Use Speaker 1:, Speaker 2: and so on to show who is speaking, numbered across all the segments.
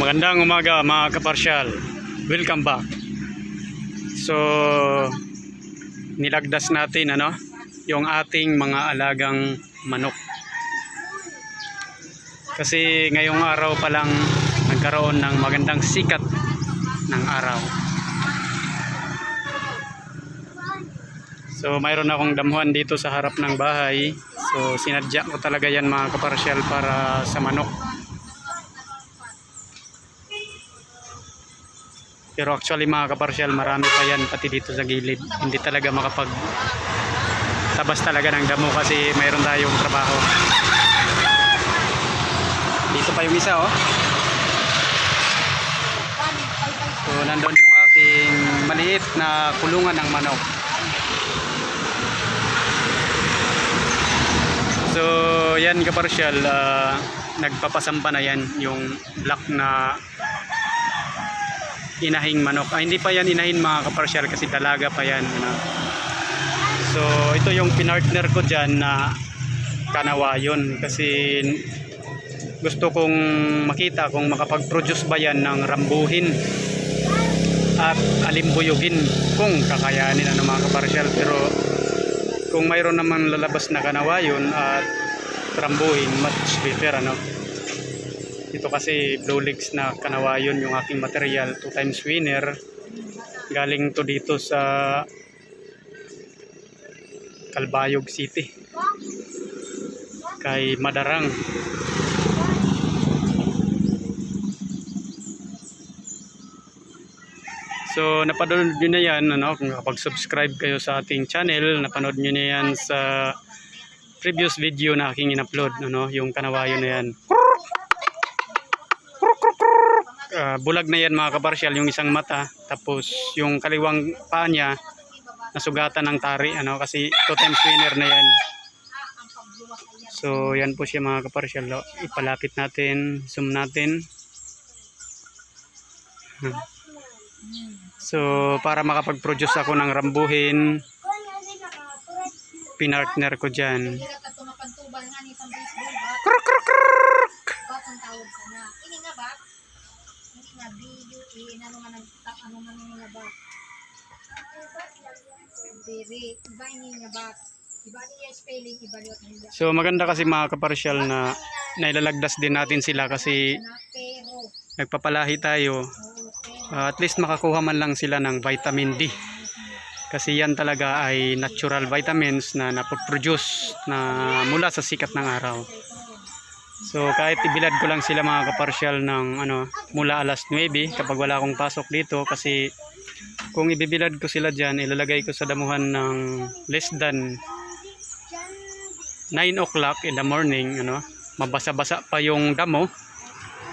Speaker 1: Magandang umaga mga kaparsyal. Welcome back. So, nilagdas natin ano, yung ating mga alagang manok. Kasi ngayong araw pa lang nagkaroon ng magandang sikat ng araw. So, mayroon akong damuhan dito sa harap ng bahay. So, sinadya ko talaga yan mga kaparsyal para sa manok. Pero actually mga kaparsyal, marami pa yan pati dito sa gilid. Hindi talaga makapag tabas talaga ng damo kasi mayroon tayong trabaho. Dito pa yung isa oh. So nandun yung aking maliit na kulungan ng manok. So yan kaparsyal, ah, nagpapasampa na yan yung black na inahing manok. Ah, hindi pa yan inahin mga kaparsyal kasi dalaga pa yan. So, ito yung pinartner ko dyan na kanawayon kasi gusto kong makita kung makapag-produce ba yan ng rambuhin at alimbuyugin kung kakayanin ano mga kaparsyal pero kung mayroon naman lalabas na kanawayon at rambuhin much better ano ito kasi blue legs na kanawayon yung aking material 2 times winner. Galing to dito sa Calbayog City. Kay Madarang. So napanood nyo na yan ano, kung kapag-subscribe kayo sa ating channel napanood nyo na yan sa previous video na aking in-upload ano, yung kanawayon na yan Ah, bulag na yan mga kaparsyal yung isang mata tapos yung kaliwang paa niya nasugatan ng tari ano kasi two times winner na yan. So yan po siya mga kaparsyal ipalapit natin zoom natin. Hmm. so para makapag-produce ako ng rambuhin pinartner ko dyan. Kruk kruk kruk
Speaker 2: Nga video eh ano nga nag ano man nga ba? Diri, iba ini nga ba? Iba niya spelling iba nila.
Speaker 1: So maganda kasi mga kaparsyal na nailalagdas din natin sila kasi
Speaker 2: Na
Speaker 1: nagpapalahi tayo. Uh, at least makakuha man lang sila ng vitamin D. Kasi yan talaga ay natural vitamins na napoproduce na mula sa sikat ng araw. So kahit ibilad ko lang sila mga kaparsyal ng ano, mula alas 9 kapag wala akong pasok dito kasi kung ibibilad ko sila dyan, ilalagay ko sa damuhan ng less than 9 o'clock in the morning, ano, mabasa-basa pa yung damo.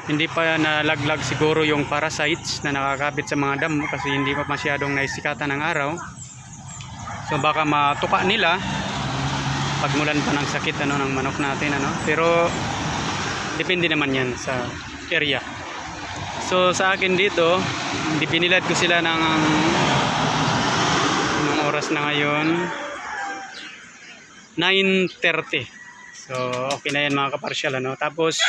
Speaker 1: Hindi pa nalaglag siguro yung parasites na nakakapit sa mga damo kasi hindi pa masyadong naisikatan ng araw. So baka matuka nila pagmulan pa ng sakit ano ng manok natin ano. Pero depende naman yan sa area. So sa akin dito, dipinilad ko sila ng ng oras na ngayon. 9.30 So okay na yan mga kaparsyal ano. Tapos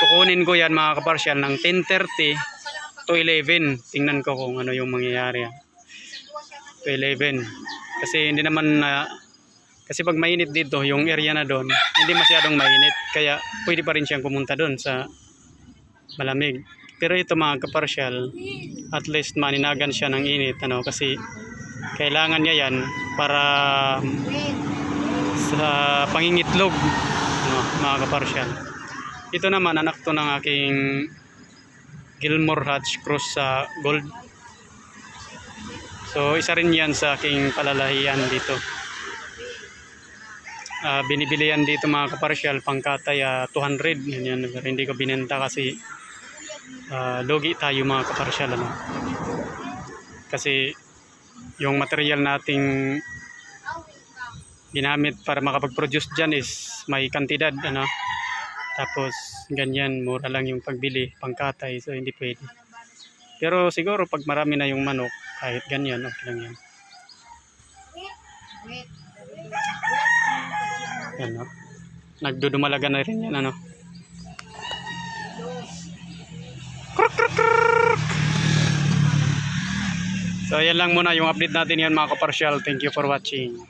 Speaker 1: kukunin ko yan mga kaparsyal ng 10.30 to 11 tingnan ko kung ano yung mangyayari. To 11 kasi hindi naman na kasi pag mainit dito yung area na doon hindi masyadong mainit kaya pwede pa rin siyang pumunta doon sa malamig pero ito mga kaparsyal at least maninagan siya ng init ano kasi kailangan niya yan para sa pangingitlog ano, mga kaparsyal ito naman anak to ng aking Gilmore Hatch Cross sa Gold. So isa rin yan sa aking palalahian dito. Ah, binibili yan dito mga kaparsyal pangkatay ah, 200 yan, yan. Pero hindi ko binenta kasi ah, logi tayo mga kaparsyal ano. Kasi yung material nating ginamit para makapag-produce dyan is may kantidad ano tapos ganyan mura lang yung pagbili pangkatay so hindi pwede pero siguro pag marami na yung manok kahit ganyan okay lang yan
Speaker 2: wait.
Speaker 1: Yan, no? Nagdudumalaga na rin yan, ano? Kruk, kruk, kruk! So, yan lang muna yung update natin yan mga kaparsyal. Thank you for watching.